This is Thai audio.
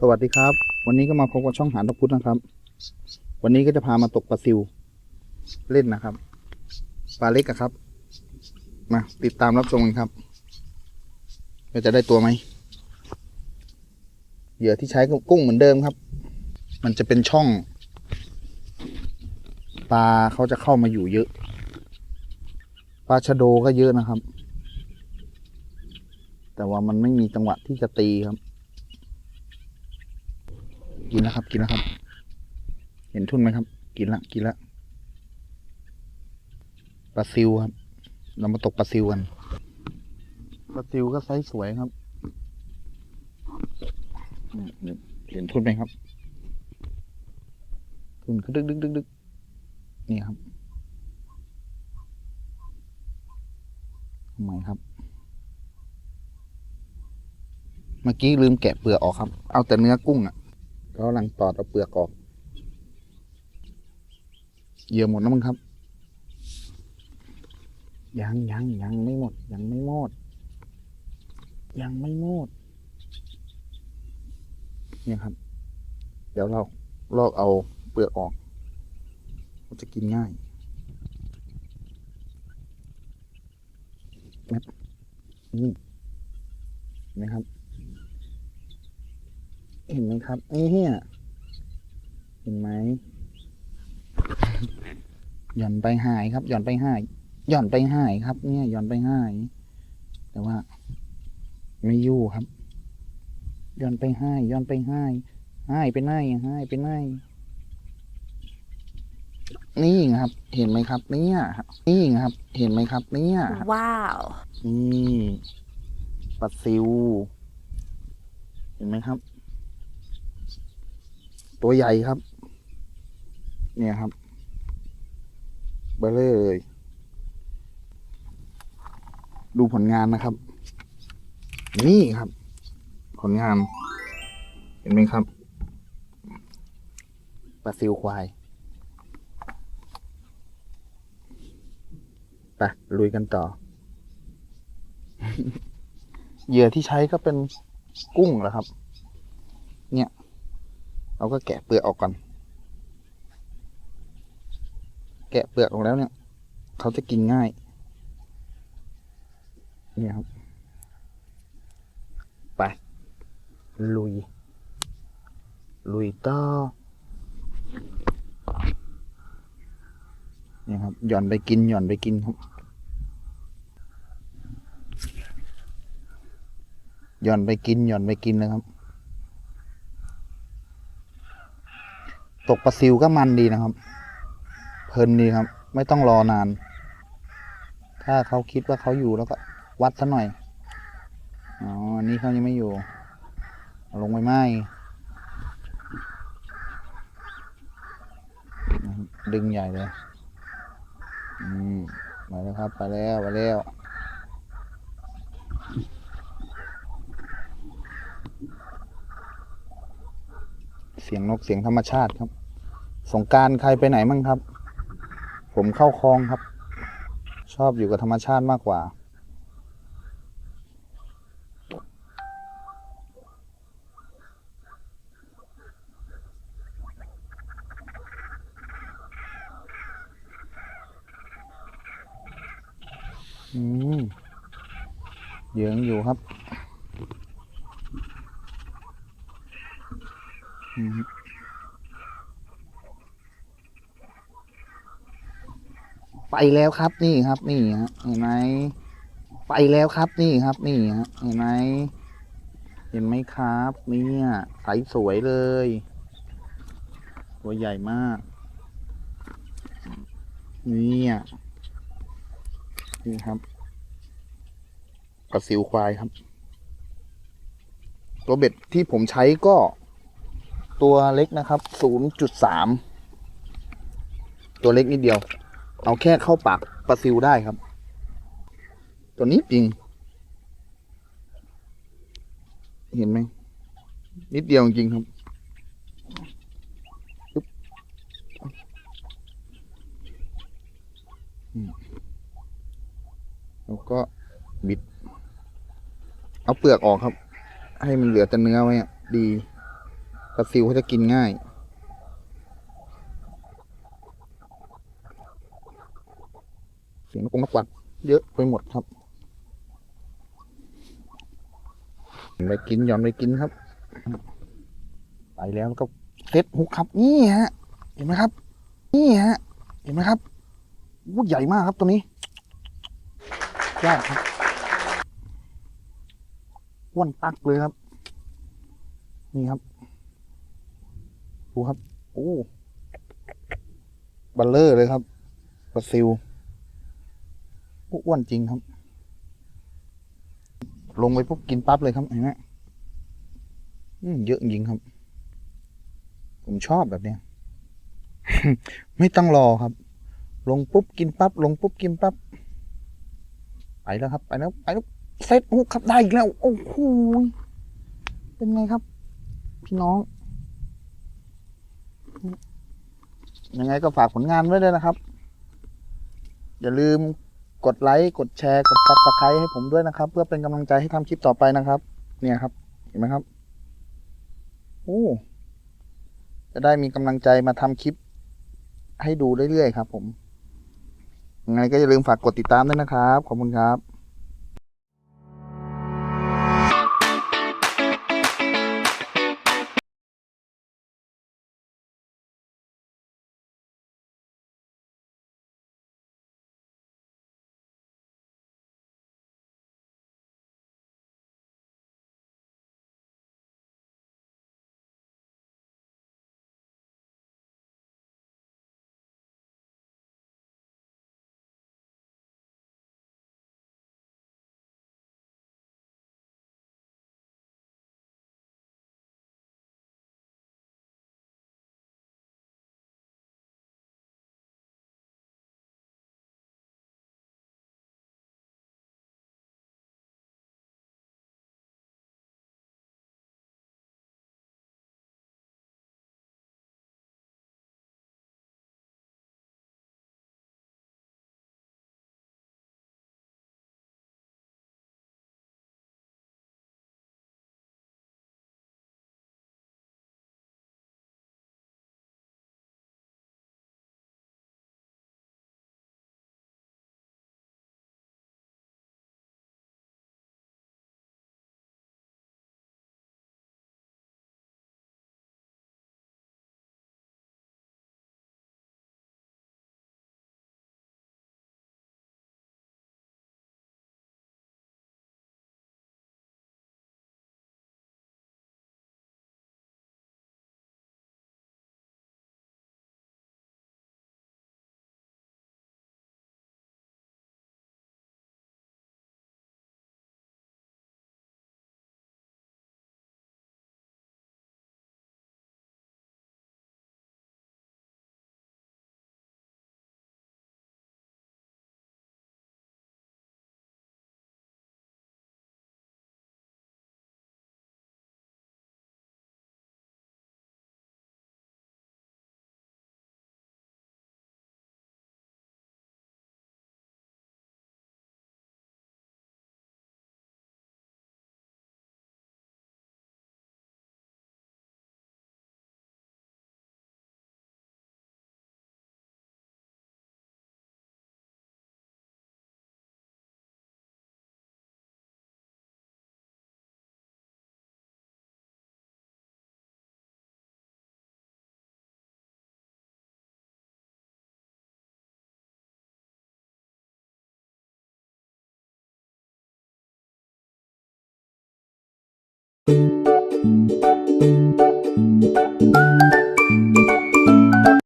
สวัสดีครับ วันนี้ก็มาพบกับช่องหานตะพุทธนะครับ วันนี้ก็จะพามาตกปลาซิว เล่นนะครับปลาเล็กอะครับ มาติดตามรับชมกันครับว่าจะได้ตัวไหมเหยื่อที่ใช้ก็กุ้งเหมือนเดิมครับ มันจะเป็นช่อง ปลาเขาจะเข้ามาอยู่เยอะ ปลาชะโดก็เยอะนะครับ แต่ว่ามันไม่มีจังหวะที่จะตีครับ กินแล้วครับ กินแล้วครับ เห็นทุ่นไหมครับ กินละ กินละปลาซิวครับ เรามาตกปลาซิวกันปลาซิวก็ไซส์สวยครับนี่เห็นทุ่นไหมครับ ทุ่นก็ดึกดึกดึกดึกนี่ครับทำไมครับ เมื่อกี้ลืมแกะเปลือกออกครับ เอาแต่เนื้อกุ้งอะ่ะ ก็กำลังตอดเอาเปลือกออก เหยื่อหมดแล้วมั้งครับ ยังยังยังไม่หมด ยังไม่หมด ยังไม่หมด เนี่ยครับ เดี๋ยวเราลอกเอาเปลือกออก มันจะกินง่ายแมปนี่นไหมครับ เห็นไหมครับไอ้เหี้ยเห็นไหมหย่อนไปหายครับ หย่อนไปหาย หย่อนไปหายครับ เนี่ยหย่อนไปหาย แต่ว่า ไม่อยู่ครับ หย่อนไปหายหย่อนไปหายหายไปไหนหายไปไหนนี่ไงครับ เห็นไหมครับ เนี่ยนี่ไงครับ เห็นไหมครับ เนี่ย Wow. นี่ปลาซิว เห็นไหมครับ ตัวใหญ่ครับ เนี่ยครับเบลเลย ดูผลงานนะครับ นี่ครับ ผลงาน เห็นไหมครับปลาซิวควายไปลุยกันต่อ เหยื่อที่ใช้ก็เป็นกุ้งแหละครับ เนี่ย เราก็แกะเปลือกออกก่อน แกะเปลือกออกแล้วเนี่ย เขาจะกินง่าย เนี่ยครับ ไป ลุย ลุยต่อเนี่ยครับ หย่อนไปกิน หย่อนไปกินครับ หย่อนไปกิน หย่อนไปกินนะครับ ตกปลาซิวก็มันดีนะครับ เพลินดีครับ ไม่ต้องรอนาน ถ้าเขาคิดว่าเขาอยู่แล้วก็วัดซะหน่อย อ๋อ อันนี้เขายังไม่อยู่ ลงไปไหมดึงใหญ่เลย อืม ไปแล้วครับ ไปแล้ว ไปแล้ว เสียงนกเสียงธรรมชาติครับ สงการใครไปไหนมั่งครับ ผมเข้าคลองครับ ชอบอยู่กับธรรมชาติมากกว่า อืมเยืองอยู่ครับ อืม ไปแล้วครับนี่ครับนี่ฮะเห็นไหมไปแล้วครับนี่ครับนี่ฮะเห็นไหมเห็นไหมครับเนี่ยใสสวยเลย ตัวใหญ่มากเนี่ยนี่ครับปลาซิวควายครับ ตัวเบ็ดที่ผมใช้ก็ ตัวเล็กนะครับ 0.3 ตัวเล็กนิดเดียว เอาแค่เข้าปากปลาซิวได้ครับ ตัวนี้จริง เห็นไหม นิดเดียวจริงครับ แล้วก็บิด เอาเปลือกออกครับ ให้มันเหลือแต่เนื้อไว้ดี ปลาซิวเขาจะกินง่าย เสียงนกงนกกวักเยอะไปหมดครับไปกินย่อนไปกินครับ ไปแล้วก็เซตฮุกครับ นี่ฮะ เห็นไหมครับ นี่ฮะ เห็นไหมครับวูดใหญ่มากครับตัวนี้ยอดครับอ้วนตักเลยครับ นี่ครับ ดูครับ โอ้บัลเลอร์เลยครับปลาซิวอ้วนจริงครับ ลงไปปุ๊บกินปั๊บเลยครับเห็นไหมเยอะจริงครับ ผมชอบแบบเนี้ยไม่ต้องรอครับ ลงปุ๊บกินปั๊บลงปุ๊บกินปั๊บไปแล้วครับไปแล้วไปแล้วเซตฮุกครับได้อีกแล้ว โอ้โหเป็นไงครับ พี่น้อง ยังไงก็ฝากผลงานไว้ด้วยนะครับ อย่าลืมกดไลค์กดแชร์กดซับสไครต์ให้ผมด้วยนะครับ เพื่อเป็นกำลังใจให้ทำคลิปต่อไปนะครับ เนี่ยครับ เห็นไหมครับโอ้จะได้มีกำลังใจมาทำคลิป ให้ดูเรื่อยๆครับ ผมยังไงก็อย่าลืมฝากกดติดตามด้วยนะครับ ขอบคุณครับ